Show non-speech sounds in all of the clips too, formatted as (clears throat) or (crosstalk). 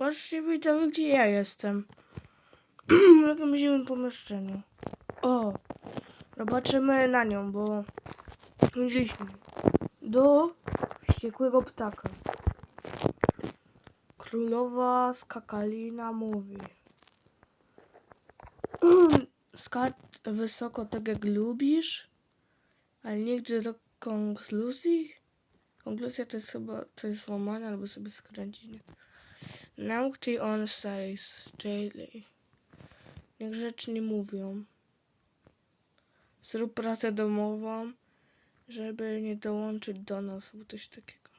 Patrzcie widzowie, gdzie ja jestem. (clears throat) w jakimś zimnym pomieszczeniu. O! Zobaczymy na nią, bo widzieliśmy. Do wściekłego ptaka. Królowa skakalina mówi. (clears throat) Skacz wysoko tak jak lubisz, ale nigdy do konkluzji. Konkluzja to jest chyba coś złamane albo sobie skręcić. Nauczyj on says, Jaylee. Niegrzeczni mówią. Zrób pracę domową, żeby nie dołączyć do nas, bo coś takiego.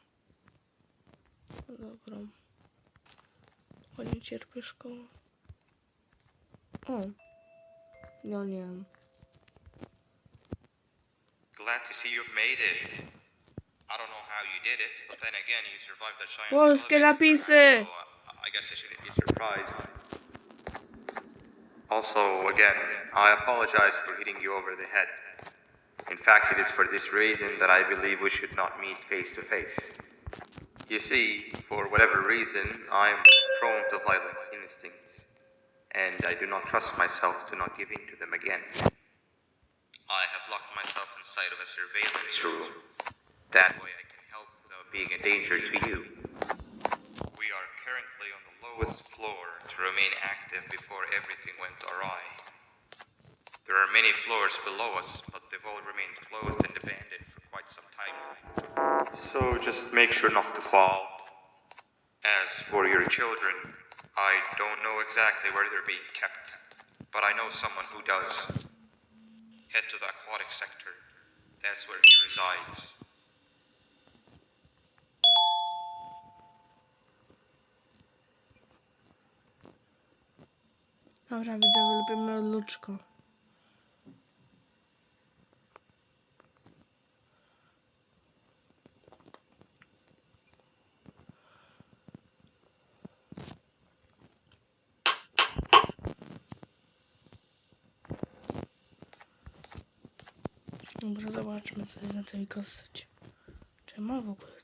No dobra. Nie cierpię szkoły. O. No nie. Glad to see you've made it. I don't know how you did it, but then again, you survived that giant Polskie elevator napisy! crash, so I I guess I shouldn't be surprised. Also, again, I apologize for hitting you over the head. In fact, it is for this reason that I believe we should not meet face to face. You see, for whatever reason, I am prone to violent instincts, and I do not trust myself to not give in to them again. I have locked myself inside of a surveillance room. That way I can help without being a danger to you. We are currently on the lowest floor to remain active before everything went awry. There are many floors below us, but they've all remained closed and abandoned for quite some time. So just make sure not to fall. As for your children, I don't know exactly where they're being kept, but I know someone who does. Head to the aquatic sector. That's where he resides. Dobra, widzę, lubimy luczko. Dobra, zobaczmy co jest na tej kasecie. Czy ma w ogóle